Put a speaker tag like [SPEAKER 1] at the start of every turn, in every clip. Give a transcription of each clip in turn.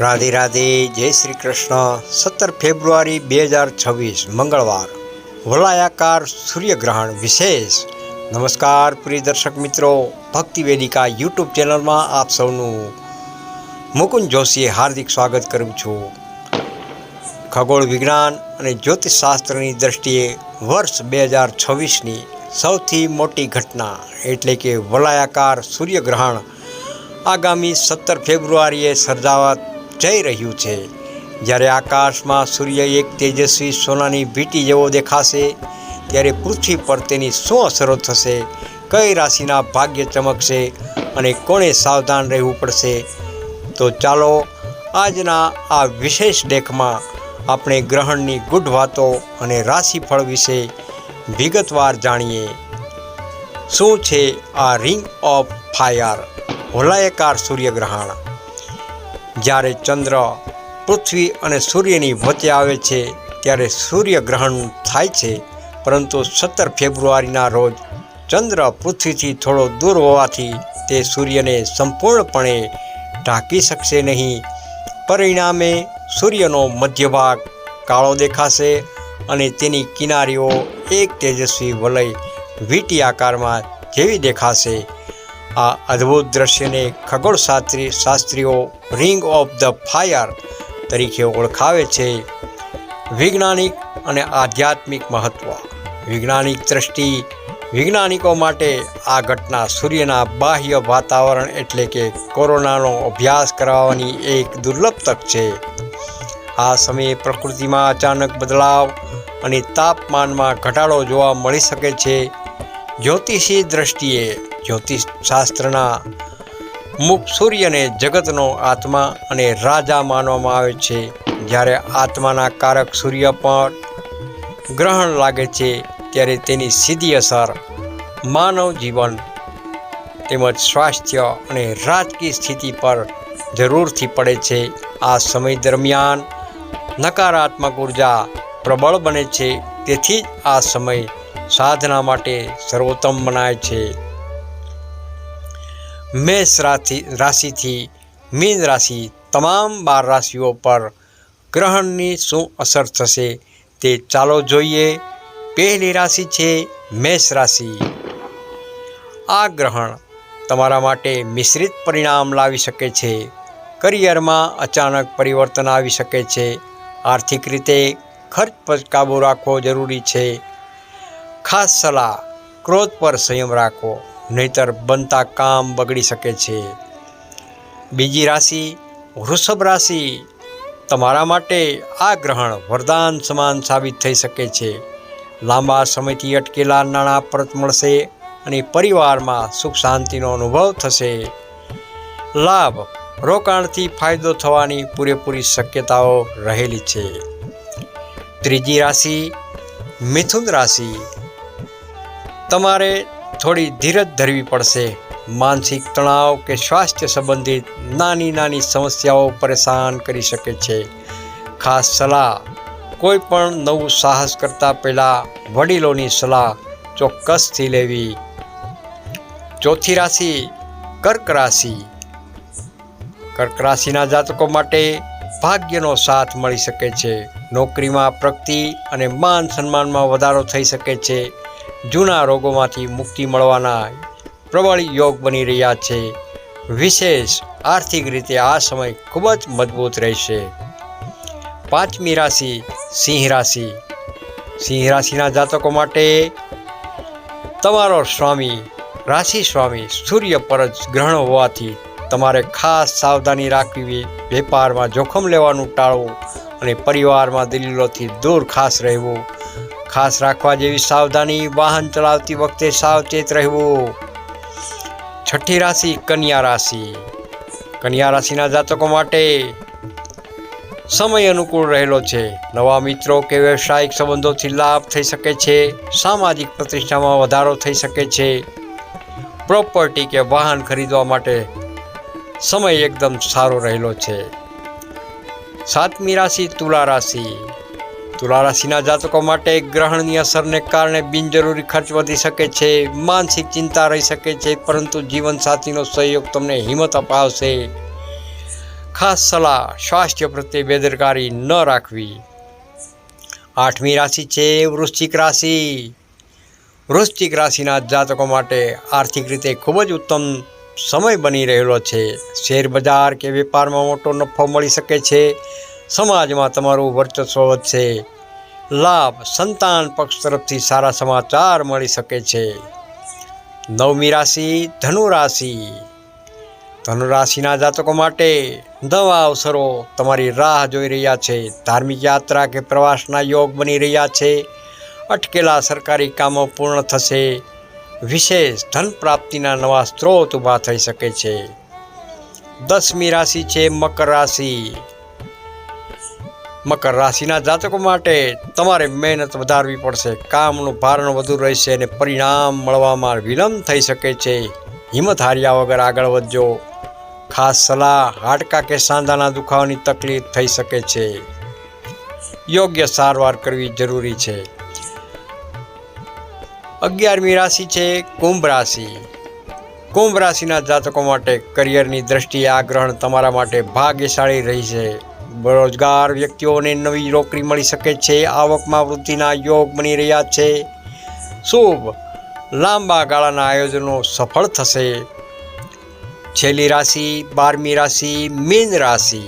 [SPEAKER 1] રાધે રાધે, જય શ્રી કૃષ્ણ. સત્તર ફેબ્રુઆરી બે હજાર છવ્વીસ, મંગળવાર. વલાયાકાર સૂર્યગ્રહણ વિશેષ. નમસ્કાર, પ્રિય દર્શક મિત્રો. ભક્તિ વેદિકા યુટ્યુબ ચેનલમાં આપ સૌનું મુકુંદ જોશીએ હાર્દિક સ્વાગત કરું છું. ખગોળ વિજ્ઞાન અને જ્યોતિષશાસ્ત્રની દ્રષ્ટિએ વર્ષ બે હજાર છવ્વીસની સૌથી મોટી ઘટના, એટલે કે વલાયાકાર સૂર્યગ્રહણ, આગામી સત્તર ફેબ્રુઆરીએ સર્જાવા જઈ રહ્યું છે. જ્યારે આકાશમાં સૂર્ય એક તેજસ્વી સોનાની વીંટી જેવો દેખાશે, ત્યારે પૃથ્વી પર તેની શું અસરો થશે, કઈ રાશિના ભાગ્ય ચમકશે અને કોણે સાવધાન રહેવું પડશે? તો ચાલો આજના આ વિશેષ ડેખમાં આપણે ગ્રહણની ગુઢ વાતો અને રાશિફળ વિશે વિગતવાર જાણીએ. શું છે આ રિંગ ઓફ ફાયર? હોલાયકાર સૂર્યગ્રહણ. જ્યારે ચંદ્ર પૃથ્વી અને સૂર્યની વચ્ચે આવે છે, ત્યારે સૂર્યગ્રહણ થાય છે. પરંતુ સત્તર ફેબ્રુઆરીના રોજ ચંદ્ર પૃથ્વીથી થોડો દૂર હોવાથી તે સૂર્યને સંપૂર્ણપણે ઢાંકી શકશે નહીં. પરિણામે સૂર્યનો મધ્ય ભાગ કાળો દેખાશે અને તેની કિનારીઓ એક તેજસ્વી વલય વીંટી આકારમાં જેવી દેખાશે. આ અદ્ભુત દ્રશ્યને ખગોળશાસ્ત્રી શાસ્ત્રીઓ રિંગ ઓફ ધ ફાયર તરીકે ઓળખાવે છે. વૈજ્ઞાનિક અને આધ્યાત્મિક મહત્ત્વ વૈજ્ઞાનિક દ્રષ્ટિ વૈજ્ઞાનિકો માટે આ ઘટના સૂર્યના બાહ્ય વાતાવરણ એટલે કે કોરોનાનો અભ્યાસ કરાવવાની એક દુર્લભ તક છે. આ સમયે પ્રકૃતિમાં અચાનક બદલાવ અને તાપમાનમાં ઘટાડો જોવા મળી શકે છે. જ્યોતિષી દ્રષ્ટિએ જ્યોતિષશાસ્ત્રના મુખ સૂર્યને જગતનો આત્મા અને રાજા માનવામાં આવે છે. જ્યારે આત્માના કારક સૂર્ય પર ગ્રહણ લાગે છે, ત્યારે તેની સીધી અસર માનવ જીવન તેમજ સ્વાસ્થ્ય અને રાજકીય સ્થિતિ પર જરૂરથી પડે છે. આ સમય દરમિયાન નકારાત્મક ઊર્જા પ્રબળ બને છે. તેથી જ આ સમય સાધના માટે સર્વોત્તમ મનાય છે. મેષ રાશિ રાશિથી મીન રાશિ તમામ બાર રાશિઓ પર ગ્રહણની શું અસર થશે તે ચાલો જોઈએ. પહેલી રાશિ છે મેષ રાશિ. આ ગ્રહણ તમારા માટે મિશ્રિત પરિણામ લાવી શકે છે. કરિયરમાં અચાનક પરિવર્તન આવી શકે છે. આર્થિક રીતે ખર્ચ પર કાબૂ રાખવો જરૂરી છે. ખાસ સલાહ, ક્રોધ પર સંયમ રાખવો નહીતર બનતા કામ બગડી શકે છે. બીજી રાશિ વૃષભ રાશિ. તમારા માટે આ ગ્રહણ વરદાન સમાન સાબિત થઈ શકે છે. લાંબા સમયથી અટકેલા નાણાં પરત મળશે અને પરિવારમાં સુખ શાંતિનો અનુભવ થશે. લાભ રોકાણથી ફાયદો થવાની પૂરેપૂરી શક્યતાઓ રહેલી છે. ત્રીજી રાશિ મિથુન રાશિ. તમારે થોડી ધીરજ ધરવી પડશે. માનસિક તણાવ કે સ્વાસ્થ્ય સંબંધિત નાની નાની સમસ્યાઓ પરેશાન કરી શકે છે. ખાસ સલાહ, કોઈ પણ નવું સાહસ કરતાં પહેલાં વડીલોની સલાહ ચોક્કસથી લેવી. ચોથી રાશિ, કર્ક રાશિ. કર્ક રાશિના જાતકો માટે ભાગ્યનો સાથ મળી શકે છે. નોકરીમાં પ્રગતિ અને માન સન્માનમાં વધારો થઈ શકે છે. જૂના રોગોમાંથી મુક્તિ મળવાના પ્રબળ યોગ બની રહ્યા છે. વિશેષ આર્થિક રીતે આ સમય ખૂબ જ મજબૂત રહેશે. પાંચમી રાશિ સિંહ રાશિ. સિંહ રાશિના જાતકો માટે તમારો સ્વામી, રાશિ સ્વામી, સૂર્ય પર જ ગ્રહણ હોવાથી તમારે ખાસ સાવધાની રાખવી, વેપારમાં જોખમ લેવાનું ટાળવું અને પરિવારમાં દલીલોથી દૂર ખાસ રહેવું. ખાસ રાખવા જેવી સાવધાની વાહન ચલાવતી વખતે સાવચેત રહેવું. છઠ્ઠી રાશિ કન્યા રાશિ. કન્યા રાશિના જાતકો માટે સમય અનુકૂળ રહેલો છે. નવા મિત્રો કે વ્યવસાયિક સંબંધોથી લાભ થઈ શકે છે. સામાજિક પ્રતિષ્ઠામાં વધારો થઈ શકે છે. પ્રોપર્ટી કે વાહન ખરીદવા માટે સમય એકદમ સારો રહેલો છે. સાતમી રાશિ તુલા રાશિ. તુલા રાશિના જાતકો માટે ગ્રહણની અસરને કારણે બિનજરૂરી ખર્ચ વધી શકે છે, માનસિક ચિંતા રહી શકે છે, પરંતુ જીવનસાથીનો સહયોગ તમને હિંમત અપાવશે. ખાસ સલાહ, સ્વાસ્થ્ય પ્રત્યે બેદરકારી ન રાખવી. આઠમી રાશિ છે વૃશ્ચિક રાશિ. વૃશ્ચિક રાશિના જાતકો માટે આર્થિક રીતે ખૂબ જ ઉત્તમ સમય બની રહેલો છે. શેર બજાર કે વેપારમાં મોટો નફો મળી શકે છે. સમાજમાં તમારું વર્ચસ્વ વધશે. લાભ સંતાન પક્ષ તરફથી સારા સમાચાર મળી શકે છે. નવમી રાશિ ધનુ રાશિ. ધનુ જાતકો માટે નવા અવસરો તમારી રાહ જોઈ રહ્યા છે. ધાર્મિક યાત્રા કે પ્રવાસના યોગ બની રહ્યા છે. અટકેલા સરકારી કામો પૂર્ણ થશે. વિશેષ ધન પ્રાપ્તિના નવા સ્ત્રોત ઊભા થઈ શકે છે. દસમી રાશિ છે મકર રાશિ. મકર રાશિના જાતકો માટે તમારે મહેનત વધારવી પડશે. કામનું ભારણ વધુ રહેશે અને પરિણામ મળવામાં વિલંબ થઈ શકે છે. હિંમત હાર્યા વગર આગળ વધજો. ખાસ સલાહ, હાડકા કે સાંધાના દુખાવાની તકલીફ થઈ શકે છે. યોગ્ય સારવાર કરવી જરૂરી છે. અગિયારમી રાશિ છે કુંભ રાશિ. કુંભ રાશિના જાતકો માટે કરિયરની દ્રષ્ટિએ આ ગ્રહણ તમારા માટે ભાગ્યશાળી રહી છે બેરોજગાર વ્યક્તિઓને નવી નોકરી મળી શકે છે, આવકમાં વૃદ્ધિના યોગ બની રહ્યા છે. શુભ. લાંબા ગાળાના આયોજનો સફળ થશે. છેલ્લી રાશિ, બારમી રાશિ, મીન રાશિ.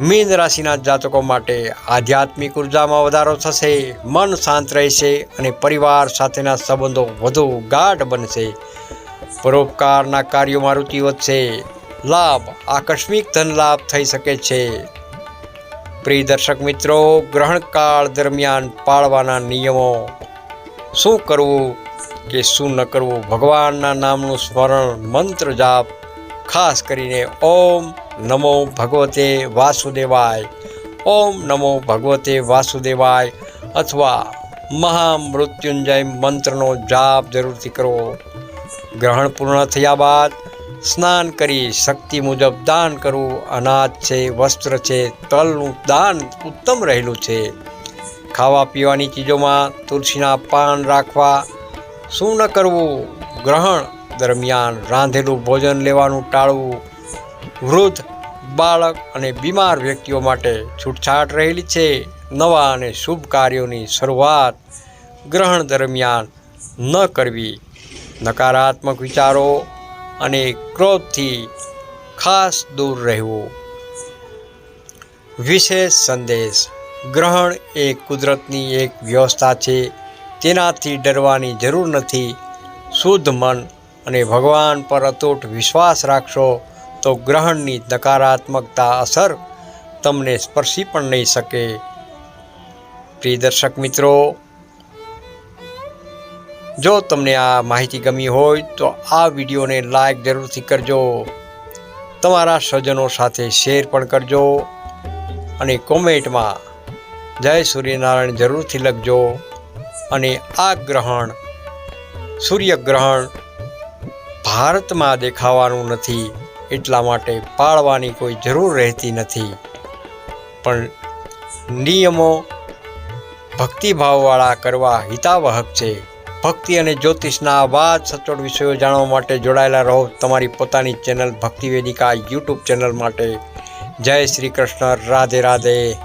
[SPEAKER 1] મીન રાશિના જાતકો માટે આધ્યાત્મિક ઉર્જામાં વધારો થશે, મન શાંત રહેશે અને પરિવાર સાથેના સંબંધો વધુ ગાઢ બનશે. પરોપકારના કાર્યોમાં રુચિ વધશે. લાભ, આકસ્મિક ધન લાભ થઈ શકે છે. પ્રિય દર્શક મિત્રો, ગ્રહણકાળ દરમિયાન પાળવાના નિયમો. શું કરવું કે શું ન કરવું? ભગવાનના નામનું સ્મરણ મંત્ર જાપ, ખાસ કરીને ઓમ નમો ભગવતે વાસુદેવાય. ઓમ નમો ભગવતે વાસુદેવાય અથવા મહામૃત્યુંજય મંત્રનો જાપ જરૂરથી કરવો ગ્રહણ પૂર્ણ થયા બાદ સ્નાન કરી, શક્તિ મુજબ દાન કરવું અનાજ છે, વસ્ત્ર છે, તલનું દાન ઉત્તમ રહેલું છે. ખાવા પીવાની ચીજોમાં તુલસીના પાન રાખવા, શું ન કરવું? ગ્રહણ દરમિયાન રાંધેલું ભોજન લેવાનું ટાળવું, વૃદ્ધ, બાળક અને બીમાર વ્યક્તિઓ માટે છૂટછાટ રહેલી છે. નવા અને શુભ કાર્યોની શરૂઆત ગ્રહણ દરમિયાન ન કરવી. નકારાત્મક વિચારો અને ક્રોધથી ખાસ દૂર રહેવું. વિશેષ સંદેશ. ગ્રહણ એ કુદરતની એક વ્યવસ્થા છે. તેનાથી ડરવાની જરૂર નથી. શુદ્ધ મન અને ભગવાન પર અતૂટ વિશ્વાસ રાખશો તો ગ્રહણની નકારાત્મકતા અસર તમને સ્પર્શી પણ નહીં શકે. પ્રિય દર્શક મિત્રો જો તમને આ માહિતી ગમી હોય તો આ વિડીયોને લાઈક જરૂરથી કરજો. તમારા સ્વજનો સાથે શેર પણ કરજો અને કોમેન્ટમાં જય સૂર્યનારાયણ જરૂરથી લખજો અને આ ગ્રહણ સૂર્યગ્રહણ ભારતમાં દેખાવાનું નથી, એટલા માટે પાળવાની કોઈ જરૂર રહેતી નથી. પણ નિયમો ભક્તિભાવવાળા કરવા હિતાવહક છે. ભક્તિ અને જ્યોતિષના આવા સચોટ વિષયો જાણવા માટે જોડાયેલા રહો તમારી પોતાની ચેનલ ભક્તિ વેદિકા યુટ્યુબ ચેનલ માટે. જય શ્રી કૃષ્ણ, રાધે રાધે.